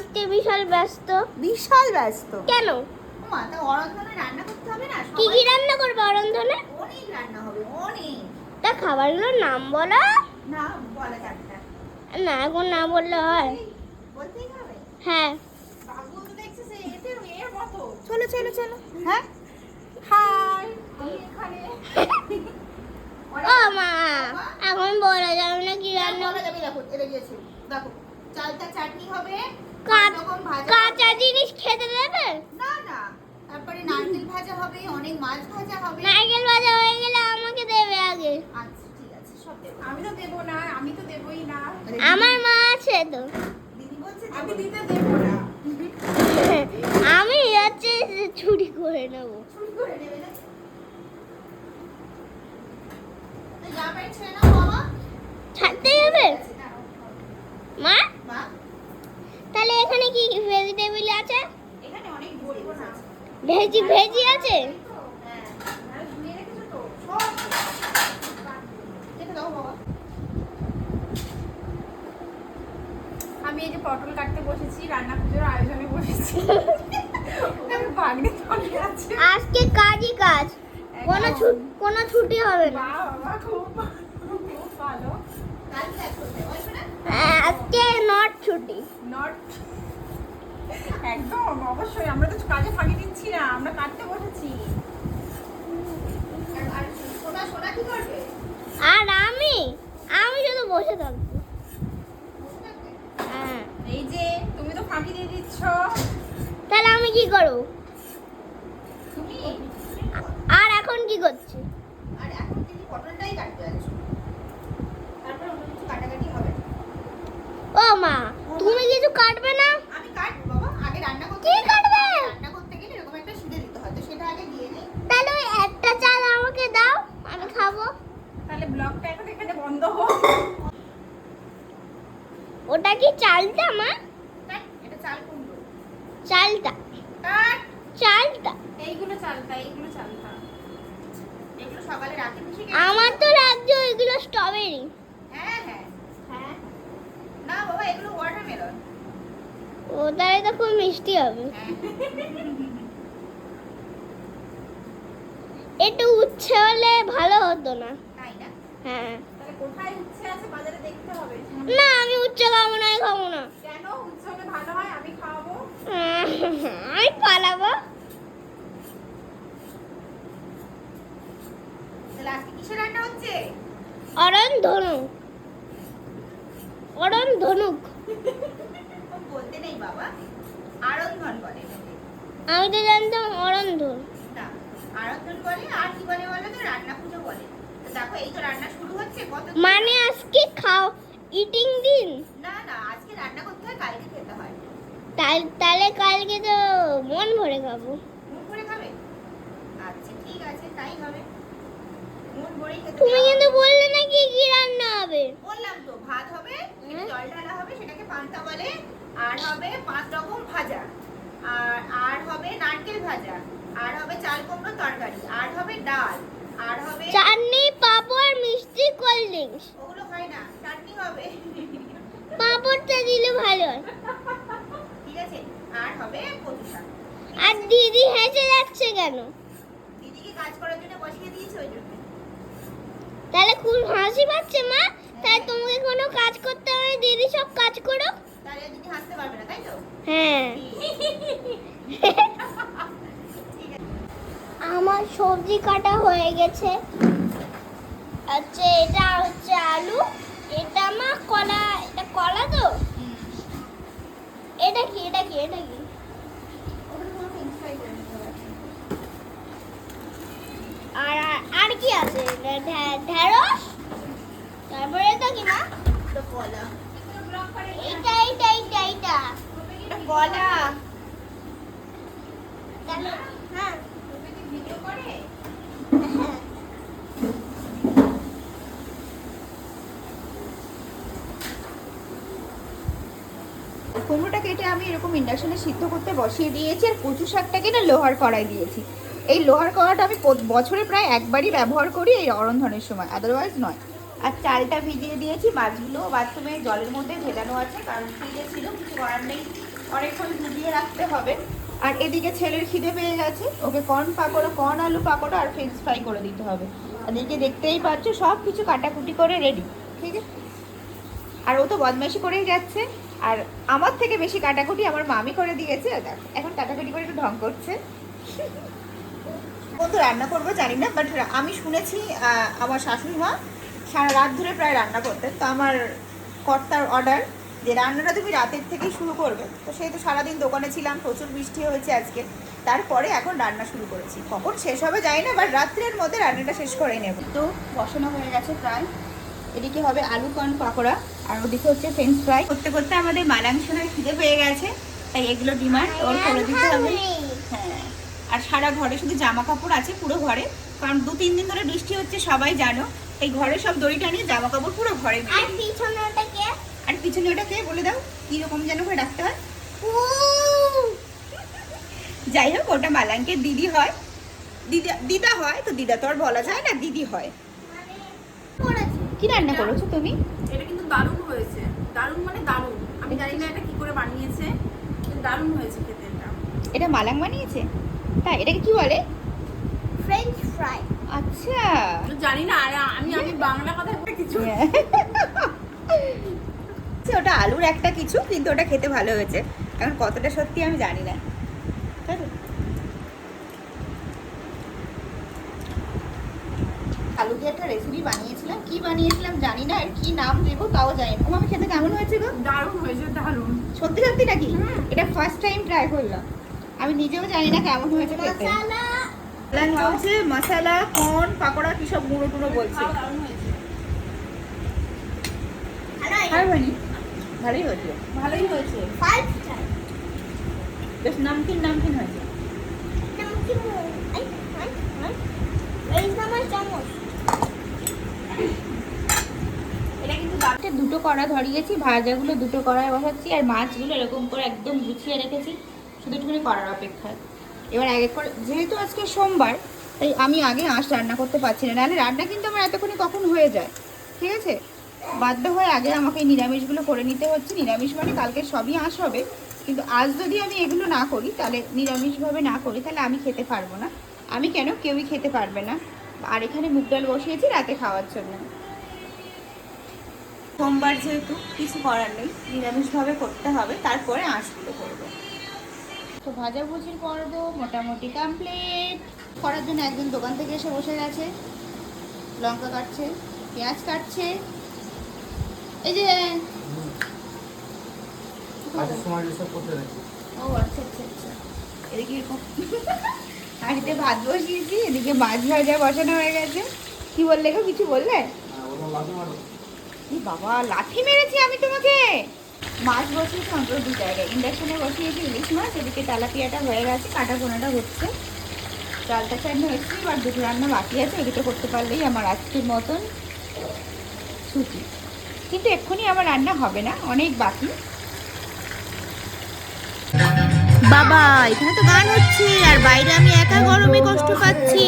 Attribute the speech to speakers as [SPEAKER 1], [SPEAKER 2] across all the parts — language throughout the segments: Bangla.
[SPEAKER 1] আজকে বিশাল ব্যস্ত।
[SPEAKER 2] বিশাল ব্যস্ত।
[SPEAKER 1] কেন?
[SPEAKER 2] মা তা অরন্ধনে রান্না করতে হবে না?
[SPEAKER 1] কি কি রান্না করব অরন্ধনে?
[SPEAKER 2] অনেক রান্না হবে অনেক।
[SPEAKER 1] তা খাবারগুলোর নাম বলো।
[SPEAKER 2] না বলা যাবে না।
[SPEAKER 1] না এখন না বললে হয়।
[SPEAKER 2] বলতেই হবে?
[SPEAKER 1] হ্যাঁ।
[SPEAKER 2] চলো চলো চলো। হ্যাঁ? হাই। এখানে।
[SPEAKER 1] ও মা এখন বলা যাবে না কি রান্না
[SPEAKER 2] বলা যাবে দেখো এটা দিয়েছে দেখো চালটা চাটনি হবে
[SPEAKER 1] কাঁচ- জিনিস খেতে দেবে?
[SPEAKER 2] না না। তারপরে নারকেল ভাজা হবে অনেক মাছ ভাজা হবে।
[SPEAKER 1] নারকেল ভাজা হয়ে গেলে আমাকে দেবে আগে।
[SPEAKER 2] আচ্ছা ঠিক আছে সব দেবো।
[SPEAKER 3] আমি তো দেবো না আমি তো দেবই না।
[SPEAKER 1] আমার মা আছে তো।
[SPEAKER 2] দিদি বলছে
[SPEAKER 3] আমি দিতে দেবো না
[SPEAKER 1] আমি হচ্ছে চুরি করে নেব
[SPEAKER 2] চুরি করে নেবে না তো জামা প্যান্ট ছেড়ে নাও বাবা
[SPEAKER 1] ছাড়তে যাবে
[SPEAKER 2] আচ্ছা, দাঁড়াও।
[SPEAKER 1] মা
[SPEAKER 2] মা
[SPEAKER 1] তাহলে এখানে কি ভেজিটেবিল আছে
[SPEAKER 2] এখানে অনেক ভেজিটেবলস আছে
[SPEAKER 1] ভেজি ভেজি আছে
[SPEAKER 2] হ্যাঁ
[SPEAKER 3] আর ধুয়ে রেখেছো তো
[SPEAKER 2] সব দেখে দাও বাবা
[SPEAKER 3] আমি এই যে পটল কাটতে বসেছি রান্না পুজোর আয়োজনে বসেছি।
[SPEAKER 1] আজকে কাজই কাজ। কোনো ছুট কোনো ছুটি হবে না। আজকে নট ছুটি।
[SPEAKER 3] নট একদম অবশ্যই। আমরা তো কাজে ফাঁকি দিচ্ছি না আমরা কাটতে বসেছি
[SPEAKER 2] আর- আর সোনা সোনা কি করবে
[SPEAKER 1] আর আমি আমি শুধু বসে থাকব
[SPEAKER 2] বসে থাকবে?
[SPEAKER 1] হ্যাঁ
[SPEAKER 3] এই যে তুমি তো ফাঁকি দিয়ে দিচ্ছ
[SPEAKER 1] তাহলে আমি কি করব
[SPEAKER 2] তুমি
[SPEAKER 1] আর এখন কি করছি
[SPEAKER 2] আর এখন দিদি পটলটাই কাটতে যাচ্ছ তারপর অন্য কিছু কাটাকাটি হবে
[SPEAKER 1] ও মা তুমি কিছু কাটবে না
[SPEAKER 2] আমি কাটবো বাবা আগে রান্না করতে
[SPEAKER 1] কি কাটবে?
[SPEAKER 2] রান্না করতে গেলে এরকম একটা সিঁড়ে দিতে হয় তো সেটা আগে দিয়ে নেই
[SPEAKER 1] তাহলে ওই একটা চাল আমাকে দাও আমি খাব
[SPEAKER 3] তাহলে বন্ধ হোক।
[SPEAKER 1] ওটা কি চালটা মা?
[SPEAKER 2] এটা চাল কুমড়ো।
[SPEAKER 1] চালটা। চালটা।
[SPEAKER 3] এইগুলো চালতা এইগুলো চালতা
[SPEAKER 2] এগুলো সকালে রাতে মিশে
[SPEAKER 1] আমার তো লাগছে ওইগুলো স্ট্রবেরি
[SPEAKER 2] হ্যাঁ হ্যাঁ। হ্যাঁ। না বাবা এগুলো ওয়াটারমেলন
[SPEAKER 1] ও তো খুব মিষ্টি হবে।
[SPEAKER 2] হ্যাঁ।
[SPEAKER 1] একটু উচ্ছে হলে ভালো হতো না? হ্যাঁ।
[SPEAKER 3] কোথায় উচ্ছে আছে বাজারে দেখতে হবে?
[SPEAKER 1] না আমি উচ্ছে খাব না খাব না।
[SPEAKER 3] কেন? উচ্ছে হলে ভালো হয় আমি খাওয়াবো
[SPEAKER 1] আমি পালাবো।
[SPEAKER 2] তাহলে আজকে কিসের রান্না হচ্ছে?
[SPEAKER 1] অরণ ধনুক। অরণ ধনুক।
[SPEAKER 2] বলতে নেই বাবা। আরন্ধন বলে
[SPEAKER 1] আমি তো জানতাম অরণ
[SPEAKER 2] না আরন্ধন বলে আর কি বলে বলো তো? রান্না দেখো এই তো রান্না শুরু হচ্ছে কত
[SPEAKER 1] মানে আজকে খাও ইটিং দিন?
[SPEAKER 2] না না আজকে রান্না করতে হয় কালকে খেতে হয়।
[SPEAKER 1] তাহলে কালকে তো মন ভরে খাব।
[SPEAKER 2] মুখ ভরে খাবে? আচ্ছা ঠিক আছে তাই হবে। মন ভরেই খেতে
[SPEAKER 1] তুমি কিন্তু বললে না কি কি রান্না হবে?
[SPEAKER 2] বললাম তো ভাত হবে
[SPEAKER 1] হ্যাঁ।
[SPEAKER 2] জল ঢালা হবে সেটাকে পান্তা বলে আর হবে পাঁচ রকম ভাজা। আর আর হবে নারকেল ভাজা আর হবে চাল কুমড়ো তরকারি আর হবে ডাল আর হবে
[SPEAKER 1] চাটনি মিষ্টি কোল্ড ড্রিঙ্কস।
[SPEAKER 2] ওগুলো হয় না চাটনি হবে।
[SPEAKER 1] পাঁপড়টা দিলে ভালো হয়।
[SPEAKER 2] ঠিক আছে আর হবে কচু শাক
[SPEAKER 1] আর দিদি হেসে যাচ্ছে কেন?
[SPEAKER 2] দিদিকে কাজ করার জন্য বসিয়ে দিয়েছে ওই জন্য।
[SPEAKER 1] তাহলে খুব হাসি পাচ্ছে মা? তাই তোমাকে কোনো কাজ করতে হবে দিদি সব কাজ করো
[SPEAKER 2] তাহলে দিদি হাসতে পারবে না তাই তো?
[SPEAKER 1] হ্যাঁ। আমার সবজি কাটা হয়ে গেছে। আচ্ছা এটা হচ্ছে আলু এটা মা কলা এটা কলা তো? এটা কি এটা কি এটা কি? আর আর- কি আছে? এটা ঢেঁড়স? তারপরে এটা কি মা?
[SPEAKER 2] এটা কলা।
[SPEAKER 1] এইটা এইটা
[SPEAKER 2] এটা কলা।
[SPEAKER 1] তাহলে হ্যাঁ
[SPEAKER 2] ভিডিও করে
[SPEAKER 1] হ্যাঁ
[SPEAKER 2] কুমড়োটা কেটে আমি এরকম ইন্ডাকশনে সিদ্ধ করতে বসিয়ে দিয়েছি আর কচু শাকটাকে না লোহার কড়াই দিয়েছি। এই লোহার কড়াটা আমি বছরে প্রায় একবারই ব্যবহার করি এই অরন্ধনের সময় আদারওয়াইজ নয়। আর চালটা ভিজিয়ে দিয়েছি মাছগুলো বাথরুমে জলের মধ্যে ভেজানো আছে, কারণ ফ্রিজে ছিল, কিছু করার নেই। অনেকক্ষণ ভিজিয়ে রাখতে হবে। আর এদিকে ছেলের খিদে পেয়ে গেছে, ওকে কর্ন পাকোড়া কর্ন আলু পাকোড়া আর ফ্রেঞ্চ ফ্রাই করে দিতে হবে। আর এদিকে দেখতেই পাচ্ছ সব কিছু কাটাকুটি করে রেডি ঠিক আছে? আর ও তো বদমাইশি করেই যাচ্ছে। আর আমার থেকে বেশি কাটাকুটি আমার মামি করে দিয়েছে এখন কাটাকুটি করে একটু ঢং করছে। ও তো রান্না করব, জানি না বাট আমি শুনেছি আমার শাশুড়ি মা সারা রাত ধরে প্রায় রান্না করতেন, তো আমার কর্তার অর্ডার যে রান্নাটা তুমি রাতের থেকেই শুরু করবে। তো সেই তো সারাদিন দোকানে ছিলাম, প্রচুর বৃষ্টি হয়েছে আজকে। তারপরে এখন রান্না শুরু করেছি। কখন শেষ হবে জানি না বাট রাত্রের মধ্যে রান্নাটা শেষ করে নেব। তো বসানো হয়ে গেছে প্রায়। এটি এদিকে হবে আলু কর্ন পাকোড়া। আর ওদিকে হচ্ছে ফ্রেঞ্চ ফ্রাই করতে করতে আমাদের মালাংশনের খিদে পেয়ে গেছে তাই এগুলো ডিমান্ড ওর করে দিতে হবে। হ্যাঁ আর সারা ঘরে শুধু জামা কাপড় আছে পুরো ঘরে কারণ দু তিন দিন ধরে বৃষ্টি হচ্ছে সবাই জানো এই ঘরে সব দড়িটা নিয়ে জামা কাপড় পুরো ঘরে
[SPEAKER 1] আর পিছনে ওটা কে?
[SPEAKER 2] আর পিছনে ওটা কে বলে দাও? কি রকম যেন করে ডাকতে হয়? যাই হোক ওটা মালাঙ্কের দিদি হয়। দিদা দিদা হয় তো দিদা তো আর বলা যায় না দিদি হয়। কি রান্না করেছ তুমি?
[SPEAKER 3] দারুণ হয়েছে। দারুণ মানে দারুণ। আমি জানি না এটা কি করে বানিয়েছে কিন্তু দারুণ হয়েছে খেতে এটা।
[SPEAKER 2] এটা মালাং বানিয়েছে? তাই এটাকে কি বলে?
[SPEAKER 1] ফ্রেঞ্চ ফ্রাই
[SPEAKER 2] আচ্ছা।
[SPEAKER 3] তো জানি না আর আমি আমি বাংলা কথা কিছু
[SPEAKER 2] আচ্ছা, ওটা আলুর একটা কিছু কিন্তু ওটা খেতে ভালো হয়েছে। এখন কতটা সত্যি আমি জানি না তাই তো? আলু দিয়ে একটা রেসিপি বানিয়েছিলাম জানি না আর কি নাম দেবো তাও জানি না। ও আমি খেতে কেমন হয়েছে গো?
[SPEAKER 3] দারুণ হয়েছে দারুণ।
[SPEAKER 2] সত্যি সত্যি নাকি? এটা ফার্স্ট টাইম ট্রাই করলাম। আমি নিজেও জানি না কেমন হয়েছে খেতে। বলছে মশলা কর্ন পাকোড়া কি সব গুঁড়ো টুড়ো বলছে। ভালোই। হয়েছে।
[SPEAKER 3] ভালোই হয়েছে।
[SPEAKER 2] বেশ নামকিন নামকিন হয়েছে
[SPEAKER 1] নামকি মো আই আই আই এই আমার চামচ
[SPEAKER 3] এটা কিন্তু দারুণ
[SPEAKER 2] একটা দুটো কড়া ধরিয়েছি, ভাজাগুলো দুটো কড়ায় বসাচ্ছি, আর মাছগুলো এরকম করে একদম গুছিয়ে রেখেছি, শুধু একটুখানি করার অপেক্ষায়। এবার এক এক করে, যেহেতু আজকে সোমবার, তাই আমি আগে আঁশ রান্না করতে পারছি না, নাহলে রান্না কিন্তু আমার এতক্ষণে কখন হয়ে যায়, ঠিক আছে? বাধ্য হয়ে আগে আমাকে নিরামিষগুলো করে নিতে হচ্ছে, নিরামিষ মানে কালকে সবই আঁশ হবে, কিন্তু আজ যদি আমি এগুলো না করি, তাহলে নিরামিষভাবে না করি, তাহলে আমি খেতে পারব না। আমি কেন কেউই খেতে পারবে না? আর এখানে মুগ ডাল বসিয়েছি রাতে খাওয়ার জন্য। সোমবার যেহেতু কিছু করার নেই নিরামিষভাবে করতে হবে তারপরে আঁশগুলো করব। তো ভাজাভুজির পর্ব মোটামুটি কমপ্লিট করার জন্য একজন দোকান থেকে এসে বসে গেছে। লঙ্কা কাটছে পেঁয়াজ কাটছে। এই যে ও আচ্ছা আচ্ছা আচ্ছা। এদিকে হাঁড়িতে ভাত বসিয়েছি এদিকে মাছ ভাজা বসানো হয়ে গেছে। কি বললে গো কিছু বললে? বাবা, লাঠি মেরেছি আমি তোমাকে? মাছ বসিয়েছি অন্তত দু জায়গায়। ইন্ডাকশনে বসিয়েছি ইলিশ মাছ, এদিকে তেলাপিয়াটা হয়ে গেছে, কাটা পোনাটা হচ্ছে। চালটা চাটনি হচ্ছে, এবার দুটো রান্না বাকি আছে ওদিকে করতে পারলেই আমার আজকের মতন ছুটি কিন্তু এক্ষুনি আমার রান্না হবে না, অনেক বাকি। বাবা, এখানে তো গান হচ্ছে, আর বাইরে আমি একা গরমে কষ্ট পাচ্ছি।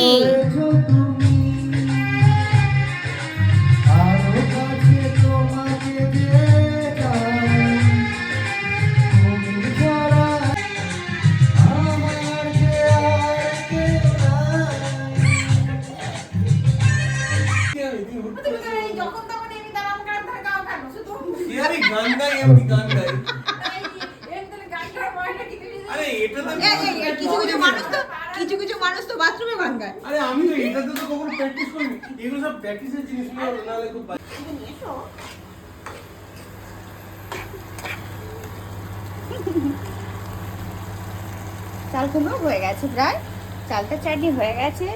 [SPEAKER 4] কিছু
[SPEAKER 2] কিছু মানুষ তো কিছু কিছু মানুষ তো বাথরুমে গান গায়
[SPEAKER 5] আরে আমি তো এটাতে তো কখনো প্র্যাকটিস করিনি। এগুলো সব প্র্যাকটিসের জিনিসগুলো নাহলে খুব
[SPEAKER 2] চাল কুমড়ো হয়ে গেছে প্রায়। চালটা চাটনি হয়ে গেছে।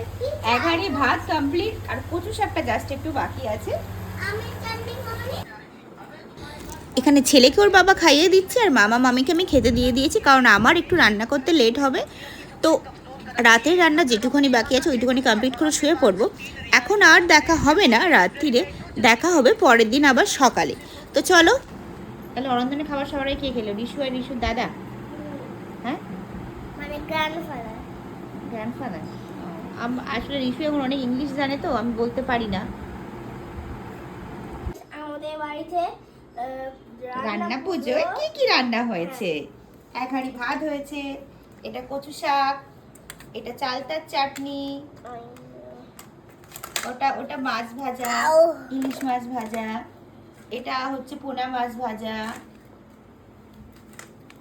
[SPEAKER 2] এগারি ভাত কমপ্লিট আর কচু শাকটা জাস্ট একটু বাকি আছে।
[SPEAKER 1] আমি
[SPEAKER 2] এখানে ছেলেকে ওর বাবা খাইয়ে দিচ্ছে আর মামা মামিকে আমি খেতে দিয়ে দিয়েছি কারণ আমার একটু রান্না করতে লেট হবে। তো রাতের রান্না যেটুকুনি বাকি আছে ওইটুকুনি কমপ্লিট করে শুয়ে পড়ব। এখন আর দেখা হবে না রাত্রিরে দেখা হবে পরের দিন আবার সকালে। তো চলো। তাহলে অরন্ধনে খাবার সবাই কে খেলো? রিশু আর রিশুর দাদা? হ্যাঁ?
[SPEAKER 1] মানে গ্র্যান্ডফাদার
[SPEAKER 2] গ্র্যান্ডফাদার আসলে রিশু এখন অনেক ইংলিশ জানে তো আমি বলতে পারি না।
[SPEAKER 1] আমাদের বাড়িতে
[SPEAKER 2] রান্না পুজোয় কি কি রান্না হয়েছে? এক হাঁড়ি ভাত হয়েছে এটা কচু শাক এটা চালতার চাটনি ওটা ওটা মাছ ভাজা ইলিশ মাছ ভাজা এটা হচ্ছে পোনা মাছ ভাজা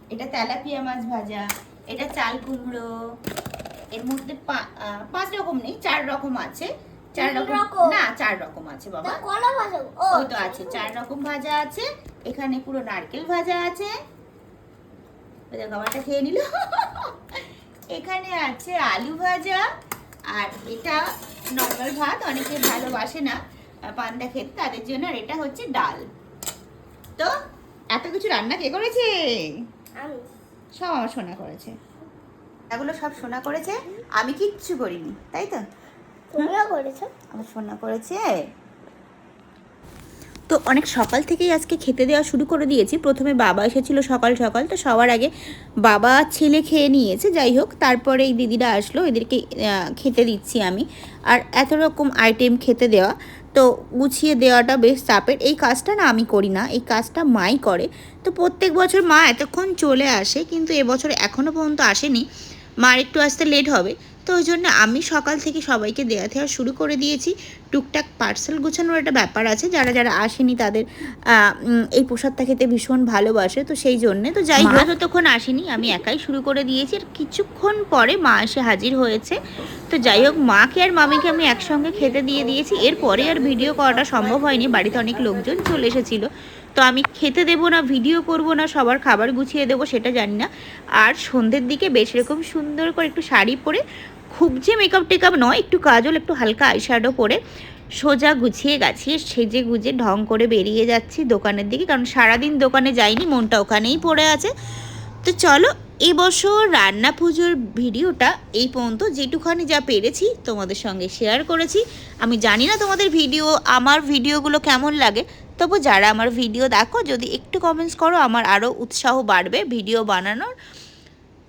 [SPEAKER 2] এটা তেলাপিয়া মাছ ভাজা এটা চাল কুমড়ো এর মধ্যে পাঁচ রকম নেই চার রকম আছে। চার রকম। না চার রকম আছে বাবা।
[SPEAKER 1] কলা ভাজা। ও
[SPEAKER 2] ওই তো আছে চার রকম ভাজা আছে। এখানে পুরো নারকেল ভাজা আছে। দেখো আমারটা খেয়ে নিল। এখানে আছে আলু ভাজা আর এটা নর্মাল ভাত অনেকে ভালোবাসে না পান্তা খেতে তাদের জন্য আর এটা হচ্ছে ডাল। তো এত কিছু রান্না কে করেছে? সব আমার সোনা করেছে। এগুলো সব সোনা করেছে। আমি কিচ্ছু করিনি তাই তো?
[SPEAKER 1] করেছে?
[SPEAKER 2] তো অনেক সকাল থেকেই আজকে খেতে দেওয়া শুরু করে দিয়েছি। প্রথমে বাবা এসেছিল সকাল সকাল, তো সবার আগে বাবা, ছেলে খেয়ে নিয়েছে, যাই হোক। তারপরে এই দিদিরা আসলো, এদেরকে খেতে দিচ্ছি আমি। আর এত রকম আইটেম খেতে দেওয়া, তো গুছিয়ে দেওয়াটা বেশ চাপের। এই কাজটা না আমি করি না, এই কাজটা মাই করে। তো প্রত্যেক বছর মা এতক্ষণ চলে আসে, কিন্তু এবছর এখনও পর্যন্ত আসেনি। মার একটু আসতে লেট হবে। তো ওই জন্য আমি সকাল থেকে সবাইকে দেওয়া দেওয়া শুরু করে দিয়েছি। টুকটাক পার্সেল গোছানোর একটা ব্যাপার আছে। যারা যারা আসেনি তাদের এই প্রসাদটা খেতে ভীষণ ভালোবাসে। তো সেই জন্যে তো যাই হোক যতক্ষণ আসেনি আমি একাই শুরু করে দিয়েছি। আর কিছুক্ষণ পরে মা এসে হাজির হয়েছে। তো যাই হোক মাকে আর মামিকে আমি একসঙ্গে খেতে দিয়ে দিয়েছি। এরপরে আর ভিডিও করাটা সম্ভব হয়নি। বাড়িতে অনেক লোকজন চলে এসেছিল। তো আমি খেতে দেবো না ভিডিও করব না, সবার খাবার গুছিয়ে দেবো সেটা জানি না। আর সন্ধ্যের দিকে বেশ এরকম সুন্দর করে একটু শাড়ি পরে, খুব যে মেকআপ টেকআপ নয়, একটু কাজল, একটু হালকা আইশ্যাডো পরে সোজা গুছিয়ে গাছিয়ে সেজে গুজে ঢং করে বেরিয়ে যাচ্ছি দোকানের দিকে, কারণ সারাদিন দোকানে যাইনি, মনটা ওখানেই পড়ে আছে। তো চলো, এবছর রান্না পুজোর ভিডিওটা এই পর্যন্ত যেটুখানি যা পেরেছি তোমাদের সঙ্গে শেয়ার করেছি। আমি জানি না তোমাদের ভিডিও আমার ভিডিওগুলো কেমন লাগে তবু যারা আমার ভিডিও দেখো, যদি একটু কমেন্টস করো, আমার আরও উৎসাহ বাড়বে ভিডিও বানানোর।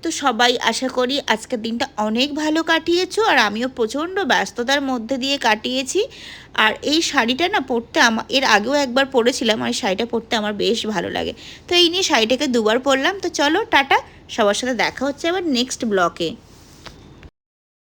[SPEAKER 2] তো সবাই আশা করি আজকের দিনটা অনেক ভালো কাটিয়েছো, আর আমিও প্রচণ্ড ব্যস্ততার মধ্যে দিয়ে কাটিয়েছি। আর এই শাড়িটা না পরতে আমার এর আগেও একবার পরেছিলাম, আর শাড়িটা পরতে আমার বেশ ভালো লাগে। তো এই নিয়ে শাড়িটাকে দুবার পরলাম। তো চলো, টাটা। সবার সাথে দেখা হচ্ছে আবার নেক্সট ব্লকে